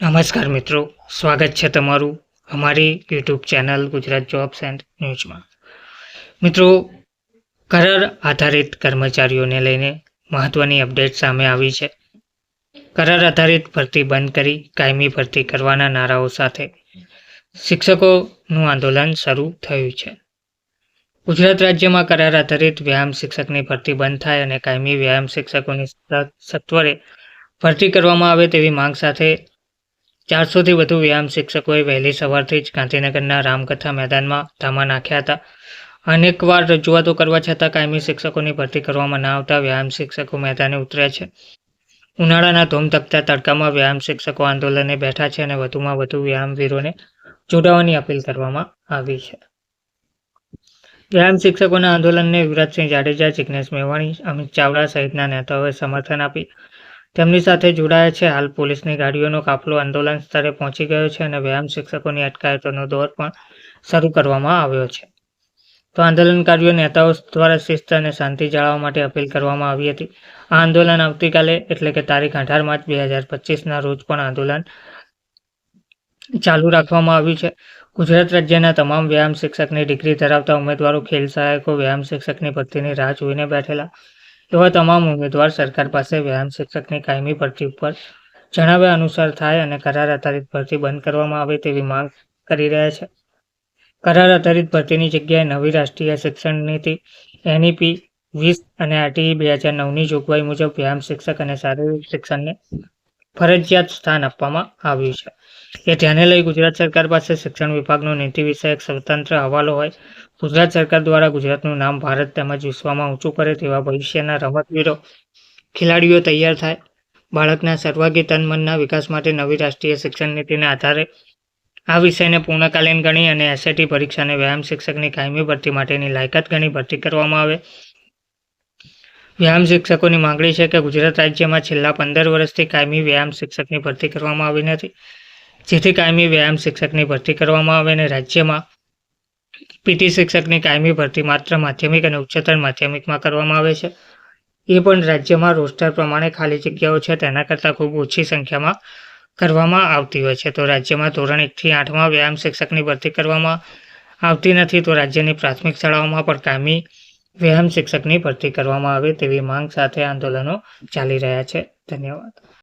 નમસ્કાર મિત્રો, સ્વાગત છે તમારું અમારી YouTube channel Gujarat jobs and ન્યૂઝમાં. મિત્રો, કરાર આધારિત કર્મચારીઓને લઈને મહત્વની અપડેટ સામે આવી છે. કરાર આધારિત ભરતી બંધ કરી કાયમી ભરતી કરવાના નારાઓ સાથે શિક્ષકોનું આંદોલન શરૂ થયું છે. ગુજરાત રાજ્યમાં કરાર આધારિત વ્યાયામ શિક્ષકની ભરતી બંધ થાય અને કાયમી વ્યાયામ શિક્ષકોની સત્વરે ભરતી કરવામાં આવે તેવી માંગ સાથે ચારસોથી વધુ વ્યાયામ શિક્ષકોએ વહેલી સવારથી જ ગાંધીનગરના રામકથા મેદાનમાં ધામા નાખ્યા હતા. અનેકવાર રજૂઆતો કરવા છતાં કાયમી શિક્ષકોની ભરતી કરવામાં ના આવતા વ્યાયામ શિક્ષકો મેદાને ઉતર્યા છે. ઉનાળાના ધૂમધકતા તડકામાં વ્યાયામ શિક્ષકો આંદોલને બેઠા છે અને વધુમાં વધુ વ્યાયામવીરોને જોડાવાની અપીલ કરવામાં આવી છે. વ્યાયામ શિક્ષકોના આંદોલનને યુવરાજસિંહ જાડેજા જિજ્ઞેશ મેવાણી, અમિત ચાવડા સહિતના નેતાઓએ સમર્થન આપી તેમની સાથે જોડાયા છે. હાલ પોલીસની ગાડીઓનો કાફલો આંદોલન સ્તરે પહોંચી ગયો છે અને વ્યાયામ શિક્ષકોની અટકાયતોનો દોર પણ શરૂ કરવામાં આવ્યો છે. તો આંદોલનકારીઓ, નેતાઓ દ્વારા શિસ્ત અને શાંતિ જાળવવા માટે અપીલ કરવામાં આવી હતી. આ આંદોલન આવતીકાલે, એટલે કે તારીખ અઢાર માર્ચ બે હજાર પચીસના રોજ પણ આંદોલન ચાલુ રાખવામાં આવ્યું છે. ગુજરાત રાજ્યના તમામ વ્યાયામ શિક્ષકની ડિગ્રી ધરાવતા ઉમેદવારો, ખેલ સહાયકો, વ્યાયામ શિક્ષકની ભરતીની રાહ જોઈને બેઠેલા એવા તમામ ઉમેદવાર સરકાર પાસે વ્યાયામ શિક્ષકની કાયમી ભરતી ઉપર જણાવ્યા અનુસાર થાય અને કરાર આધારિત ભરતી બંધ કરવામાં આવે તેવી માંગ કરી રહ્યા છે. કરાર આધારિત ભરતીની જગ્યાએ નવી રાષ્ટ્રીય શિક્ષણ નીતિ, એનઈપી, વીસ અને આરટીઈ બે હજાર નવની જોગવાઈ મુજબ વ્યાયામ શિક્ષક અને શારીરિક શિક્ષણને ફરજિયાત સ્થાન આપવામાં આવ્યું છે. એ ધ્યાને લઈ ગુજરાત સરકાર પાસે શિક્ષણ વિભાગનો નીતિ વિષયક સ્વતંત્ર હવાલો હોય ગુજરાત સરકાર દ્વારા ગુજરાતનું નામ ભારત તેમજ વિશ્વમાં ઊંચું કરે તેવા ભવિષ્યના રમતવીરો, ખેલાડીઓ તૈયાર થાય. બાળકના સર્વાગી તન મનના વિકાસ માટે નવી રાષ્ટ્રીય શિક્ષણ નીતિના આધારે આ વિષયને પૂર્ણકાલીન ગણી અને એસએટી પરીક્ષાને વ્યાયામ શિક્ષકની કાયમી ભરતી માટેની લાયકાત ગણી ભરતી કરવામાં આવે. વ્યાયામ શિક્ષકોની માંગણી છે કે ગુજરાત રાજ્યમાં છેલ્લા પંદર વર્ષથી કાયમી વ્યાયામ શિક્ષકની ભરતી કરવામાં આવી નથી. જેથી કાયમી વ્યાયામ શિક્ષકની ભરતી કરવામાં આવે અને રાજ્યમાં પીટી શિક્ષકની કાયમી ભરતી માત્ર માધ્યમિક અને ઉચ્ચતર માધ્યમિકમાં કરવામાં આવે છે. એ પણ રાજ્યમાં રોસ્ટર પ્રમાણે ખાલી જગ્યાઓ છે, તેના કરતાં ખૂબ ઓછી સંખ્યામાં કરવામાં આવતી હોય છે. તો રાજ્યમાં ધોરણ એકથી આઠમાં વ્યાયામ શિક્ષકની ભરતી કરવામાં આવતી નથી, તો રાજ્યની પ્રાથમિક શાળાઓમાં પણ કાયમી વ્યાયામ શિક્ષકની ભરતી કરવામાં આવે તેવી માંગ સાથે આંદોલનો ચાલી રહ્યા છે. ધન્યવાદ.